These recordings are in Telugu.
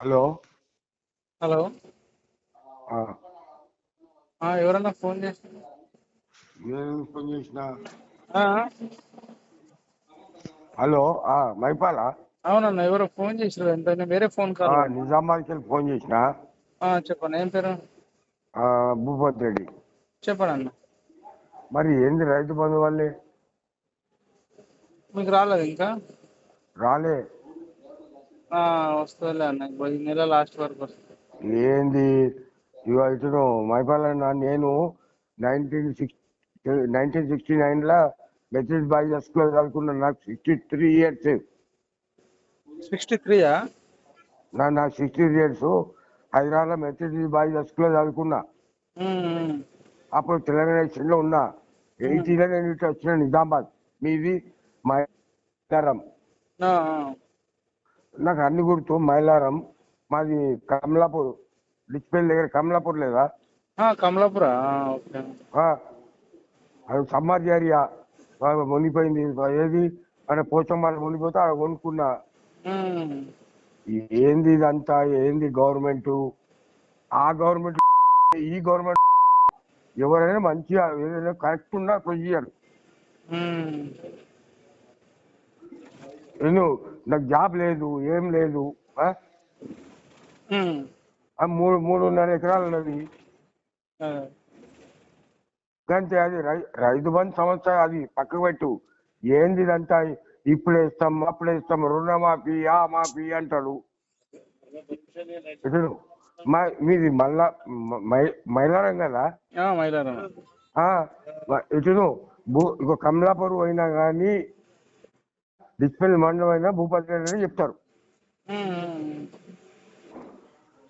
హలో హలో ఆ, ఆ, ఎవరన్నా ఫోన్ చేసి నేను ఫోన్ చేసిన? ఆ, హలో ఆ, మైపాలా? అవునన్నా ఎవరో ఫోన్ చేసారు ఎంత వేరే ఫోన్ కాల్. నిజామాబాద్కి వెళ్ళి ఫోన్ చేసిన? ఆ, చెప్పండి ఏం పేరు? ఆ, భూపతి రెడ్డి. చెప్పండి అన్న మరి ఏంది రైతు బంధు వల్లే మీకు రాలేదు ఇంకా? రాలే. వస్తుందిలే అన్న. ఈ నెల లాస్ట్ వరకు వస్తుంది. ఏంది? ఇతను మైపాల నేను నైన్టీన్ సిక్స్ నైన్టీన్ సిక్స్టీ నైన్లో మెసేజ్ బాయ్ స్కూల్లో చదువుకున్నా. నాకు సిక్స్టీ త్రీ ఇయర్స్. సిక్స్టీ త్రీయా? నా నాకు సిక్స్టీ ఇయర్స్. హైదరాబాద్లో మెసేజ్ బాయ్ స్కూల్లో చదువుకున్నా. అప్పుడు తెలంగాణ లో ఉన్నా. ఎయిటీలో నేను ఇటు వచ్చిన నిజామాబాద్. మీది మైలారం నాకు అన్ని గుర్తు మైలారం మాది కమలాపూర్. డిస్పెల్ దగ్గర కమలాపూర్ లేదా? కమలాపురా? అది సమ్మర్ ఏరియా. మునిగిపోయింది. ఏది? అక్కడ పోచమ్మ మునిగిపోతే అక్కడ కొనుక్కున్నా. ఏంది ఇదంతా? ఏంది గవర్నమెంట్? ఆ గవర్నమెంట్ ఈ గవర్నమెంట్ ఎవరైనా మంచిగా ఏదైనా కరెక్ట్ ఉన్నా ప్రొసీజర్. నేను నాకు జాబ్ లేదు ఏం లేదు మూడు మూడున్నర ఎకరాలు ఉన్నది. అదే. అంతే అది రైతు బంధు సంస్థ అది పక్కకు పెట్టు. ఏంది ఇదంతా? ఇప్పుడు వేస్తాం అప్పుడు వేస్తాం రుణమాఫీ ఆ మాఫీ అంటాడు. మా మీది మళ్ళా మైలారం కదా? మైలారం. ఇటును భూ ఇక కమలాపూర్ పోయినా కానీ డిస్పెల్ మండలం అయినా భూపతి రెడ్డి అని చెప్తారు.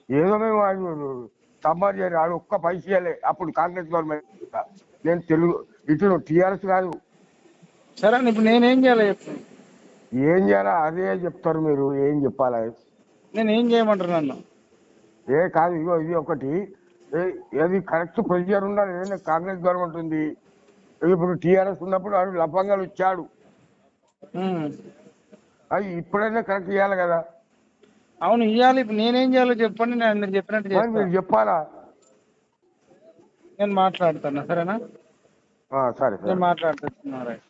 ఏదో మేము వాడు సమ్మర్ చేయరు. ఆడు ఒక్క పైస ఇవ్వలే అప్పుడు కాంగ్రెస్ గవర్నమెంట్ నేను తెలుగు ఇటు టీఆర్ఎస్ కాదు. సరే ఇప్పుడు నేనేం చేయాలి ఏం చేయాలా అదే చెప్తారు మీరు. ఏం చెప్పాలా? నేను ఏం చేయమంటారు నన్ను? ఏ కాదు ఇగో ఇది ఒకటి. ఏది కరెక్ట్ ప్రొసీజర్ ఉండాలి. కాంగ్రెస్ గవర్నమెంట్ ఉంది. ఇప్పుడు టీఆర్ఎస్ ఉన్నప్పుడు ఆడు లఫంగాలు ఇచ్చాడు. అది ఇప్పుడైనా కరెక్ట్ చేయాలి కదా. అవును ఇవ్వాలి ఇప్పుడు నేనేం చేయాలో చెప్పండి నేను చెప్పినట్టు మరి చెప్పాలా? నేను మాట్లాడతాను సరేనా? ఆ, సరే నేను రైట్.